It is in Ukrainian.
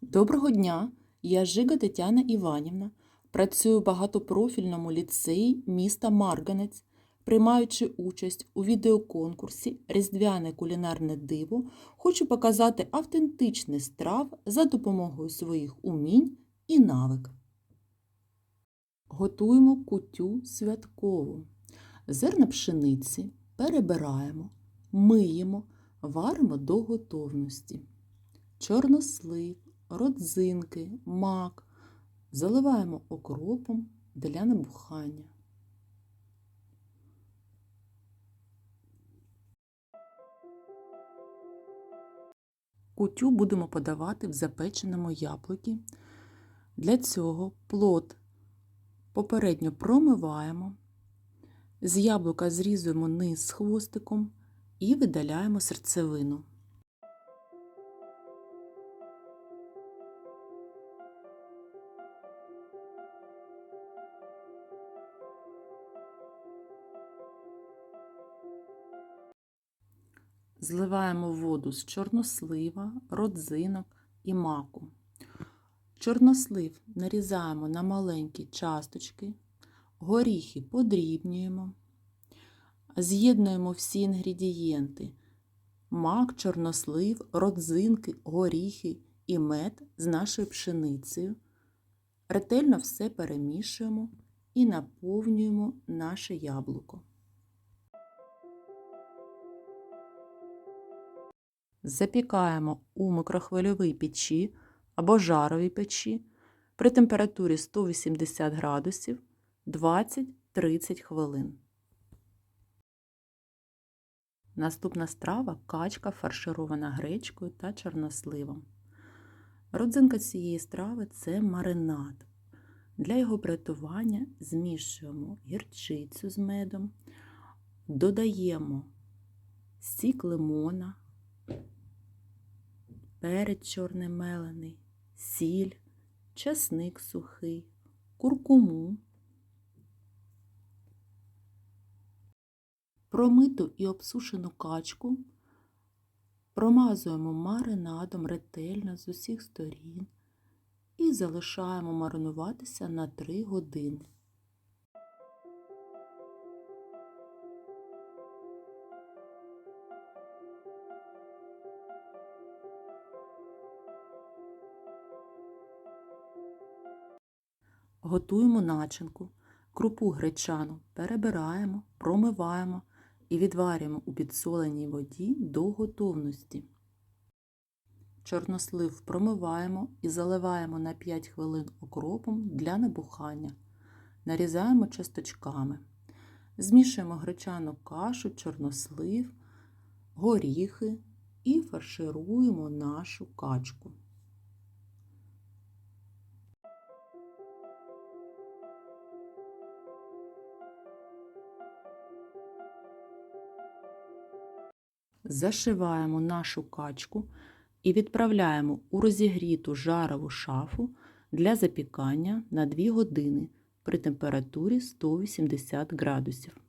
Доброго дня! Я Жига Тетяна Іванівна. Працюю в багатопрофільному ліцеї міста Марганець, приймаючи участь у відеоконкурсі Різдвяне кулінарне диво, хочу показати автентичний страв за допомогою своїх умінь і навик. Готуємо кутю святкову. Зерна пшениці перебираємо, миємо, варимо до готовності. Чорнослив, родзинки, мак заливаємо окропом для набухання. Кутю будемо подавати в запеченому яблукі. Для цього плод попередньо промиваємо, з яблука зрізуємо низ з хвостиком і видаляємо серцевину. Зливаємо воду з чорнослива, родзинок і маку. Чорнослив нарізаємо на маленькі часточки, горіхи подрібнюємо, з'єднуємо всі інгредієнти мак, чорнослив, родзинки, горіхи і мед з нашою пшеницею. Ретельно все перемішуємо і наповнюємо наше яблуко. Запікаємо у микрохвильовій печі або жаровій печі при температурі 180 градусів 20-30 хвилин. Наступна страва качка фарширована гречкою та чорносливом. Родзинка цієї страви це маринад. Для його приготування змішуємо гірчицю з медом, додаємо сік лимона, перець чорний мелений, сіль, часник сухий, куркуму, промиту і обсушену качку промазуємо маринадом ретельно з усіх сторін і залишаємо маринуватися на 3 години. Готуємо начинку, крупу гречану перебираємо, промиваємо і відварюємо у підсоленій воді до готовності. Чорнослив промиваємо і заливаємо на 5 хвилин окропом для набухання. Нарізаємо часточками. Змішуємо гречану кашу, чорнослив, горіхи і фаршируємо нашу качку. Зашиваємо нашу качку і відправляємо у розігріту жарову шафу для запікання на 2 години при температурі 180 градусів.